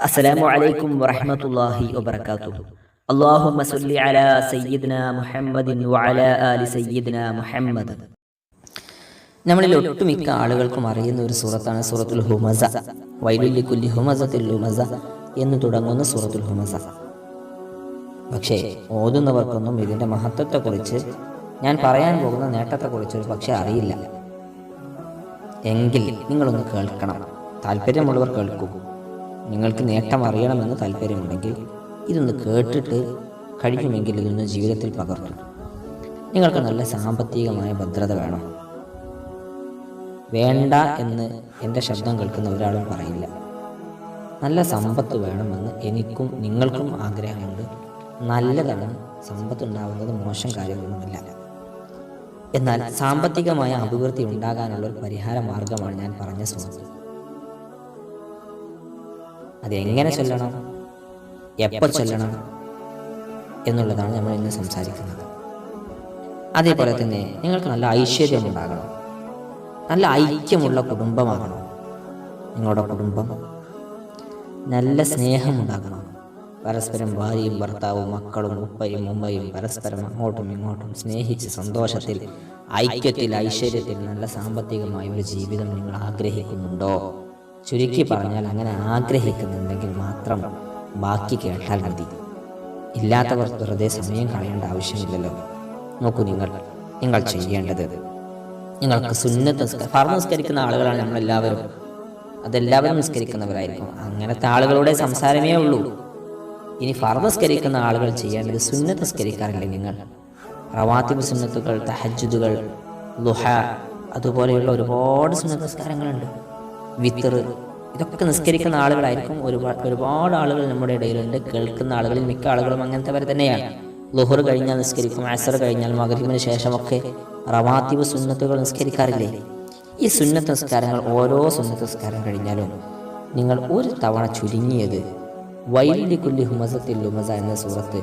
അസ്സലാമു അലൈക്കും വറഹ്മത്തുള്ളാഹി വബറകാതുഹു. അല്ലാഹുമ്മ സല്ലി അലാ സയ്യിദ്നാ മുഹമ്മദിൻ വഅലാ ആലി സയ്യിദ്നാ മുഹമ്മദ്. നമ്മളിൽ ഒട്ടുമിക്ക ആളുകൾക്കും അറിയുന്ന ഒരു സൂറത്താണ് സൂറത്തുൽ ഹുമസ. വൈലുല്ലി കുല്ലി ഹുമസത്തുൽ ഹുമസ എന്ന് തുടങ്ങുന്ന സൂറത്തുൽ ഹുമസ. പക്ഷേ ഓതുന്നവർക്കൊന്നും ഇതിന്റെ മഹത്വത്തെക്കുറിച്ച് ഞാൻ പറയാൻ പോകുന്ന നേട്ടത്തെക്കുറിച്ച് പക്ഷേ അറിയില്ല. എങ്കിൽ നിങ്ങളൊന്ന് കേൾക്കണം. താല്പര്യമുള്ളവർ കേൾക്കൂ. നിങ്ങൾക്ക് നേട്ടം അറിയണമെന്ന് താല്പര്യമുണ്ടെങ്കിൽ ഇതൊന്ന് കേട്ടിട്ട് കഴിക്കുമെങ്കിൽ ഇതൊന്ന് ജീവിതത്തിൽ പകർത്തും നിങ്ങൾക്ക് നല്ല സാമ്പത്തികമായ ഭദ്രത വേണം. വേണ്ട എന്ന് എന്റെ ശബ്ദം കേൾക്കുന്ന ഒരാളും പറയില്ല. നല്ല സമ്പത്ത് വേണമെന്ന് എനിക്കും നിങ്ങൾക്കും ആഗ്രഹമുണ്ട്. നല്ലതാണ് സമ്പത്ത് ഉണ്ടാവുന്നത് മോശം കാര്യങ്ങളൊന്നുമില്ല. എന്നാൽ സാമ്പത്തികമായ അഭിവൃദ്ധി ഉണ്ടാകാനുള്ള ഒരു പരിഹാര മാർഗമാണ് ഞാൻ പറഞ്ഞ സുഹൃത്ത്. അതെങ്ങനെ ചൊല്ലണം? എപ്പോൾ ചൊല്ലണം? എന്നുള്ളതാണ് നമ്മൾ ഇന്ന് സംസാരിക്കുന്നത്. അതേപോലെ തന്നെ നിങ്ങൾക്ക് നല്ല ഐശ്വര്യം ഉണ്ടാകണം. നല്ല ഐക്യമുള്ള കുടുംബമാകണം. നിങ്ങളുടെ കുടുംബം നല്ല സ്നേഹം. ഉണ്ടാകണം. പരസ്പരം ഭാര്യയും ഭർത്താവും മക്കളും ഉപ്പയും ഉമ്മയും പരസ്പരം അങ്ങോട്ടും ഇങ്ങോട്ടും സ്നേഹിച്ച് സന്തോഷത്തിൽ ഐക്യത്തിൽ ഐശ്വര്യത്തിൽ നല്ല സാമ്പത്തികമായ ഒരു ജീവിതം നിങ്ങൾ ആഗ്രഹിക്കുന്നുണ്ടോ? ചുരുക്കി പറഞ്ഞാൽ അങ്ങനെ ആഗ്രഹിക്കുന്നുണ്ടെങ്കിൽ മാത്രം ബാക്കി കേട്ടാൽ മതി. ഇല്ലാത്തവർ വെറുതെ സമയം കളയേണ്ട ആവശ്യമില്ലല്ലോ. നോക്കൂ നിങ്ങൾ നിങ്ങൾ ചെയ്യേണ്ടത്. നിങ്ങൾക്ക് സുന്നത്ത് ഫർദ് നിസ്കരിക്കുന്ന ആളുകളാണ് നമ്മളെല്ലാവരും. അതെല്ലാവരും നിസ്കരിക്കുന്നവരായിരിക്കും. അങ്ങനത്തെ ആളുകളുടെ സംസാരമേ ഉള്ളൂ. ഇനി ഫർദ് നിസ്കരിക്കുന്ന ആളുകൾ ചെയ്യേണ്ടത് സുന്നത്ത് നിങ്ങൾ? റവാത്തിബ് സുന്നത്തുകൾ തഹജുദുകൾ ലുഹ അതുപോലെയുള്ള ഒരുപാട് സുന്നത്ത് നിസ്കാരങ്ങളുണ്ട്. വിത്തർ ഇതൊക്കെ നിസ്കരിക്കുന്ന ആളുകളായിരിക്കും. ഒരുപാട് ഒരുപാട് ആളുകൾ നമ്മുടെ ഇടയിലുണ്ട്. കേൾക്കുന്ന ആളുകളിൽ മിക്ക ആളുകളും അങ്ങനത്തെ തന്നെയാണ്. ലുഹർ കഴിഞ്ഞാൽ നിസ്കരിക്കും അസർ കഴിഞ്ഞാൽ മകരിമിന് ശേഷമൊക്കെ റവാത്തീവ് സുന്നത്തുകൾ നിസ്കരിക്കാറില്ലേ? ഈ സുന്നത്ത് നിസ്കാരങ്ങൾ ഓരോ സുന്നത്ത് നിസ്കാരം കഴിഞ്ഞാലും നിങ്ങൾ ഒരു തവണ ചുരുങ്ങിയത് വൈലി കുല്ലി ഹുമസത്തിൽ ലുമസ എന്ന സൂറത്ത്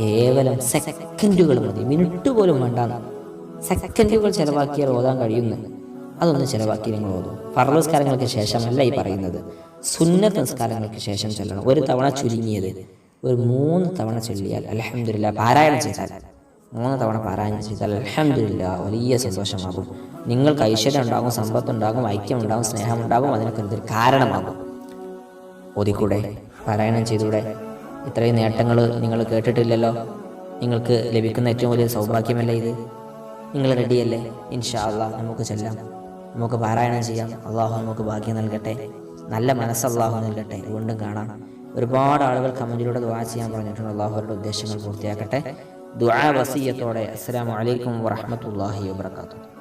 കേവലം സെക്കൻഡുകൾ മതി. മിനിറ്റ് പോലും വേണ്ട സെക്കൻഡുകൾ ചെലവാക്കിയാൽ ഓതാൻ കഴിയുന്നു. അതൊന്ന് ചിലവാക്കി നിങ്ങൾ ഓതും. ഫർദ് നിസ്കാരങ്ങൾക്ക് ശേഷമല്ല ഈ പറയുന്നത്. സുന്നത്ത് നിസ്കാരങ്ങൾക്ക് ശേഷം ചൊല്ലണം. ഒരു തവണ ചുരുങ്ങിയത് ഒരു മൂന്ന് തവണ ചൊല്ലിയാൽ അലഹമില്ല പാരായണം ചെയ്താൽ. മൂന്ന് തവണ പാരായണം ചെയ്താൽ അലഹമില്ല വലിയ സന്തോഷമാകും. നിങ്ങൾക്ക് ഐശ്വര്യം ഉണ്ടാകും സമ്പത്തുണ്ടാകും ഐക്യം ഉണ്ടാകും സ്നേഹം ഉണ്ടാകും അതിനൊക്കെ എന്തൊരു കാരണമാകും. ഓതിക്കൂടെ പാരായണം ചെയ്തൂടെ ഇത്രയും നേട്ടങ്ങൾ നിങ്ങൾ കേട്ടിട്ടില്ലല്ലോ? നിങ്ങൾക്ക് ലഭിക്കുന്ന ഏറ്റവും വലിയ സൗഭാഗ്യമല്ലേ ഇത്? നിങ്ങൾ റെഡിയല്ലേ? ഇൻഷാ നമുക്ക് ചെല്ലാം. നമുക്ക് പാരായണം ചെയ്യാം. അള്ളാഹു നമുക്ക് ഭാഗ്യം നൽകട്ടെ. നല്ല മനസ്സ് അള്ളാഹു നൽകട്ടെ. വീണ്ടും കാണാം. ഒരുപാട് ആളുകൾ കമന്റിലൂടെ ദുവാ ചെയ്യാൻ പറഞ്ഞിട്ടുണ്ട്. അള്ളാഹു അവരുടെ ഉദ്ദേശങ്ങൾ പൂർത്തിയാക്കട്ടെ. ദുആ വസീയത്തോടെ. അസ്സലാമു അലൈക്കും വറഹ്മത്തുള്ളാഹി വബറകാതുഹു.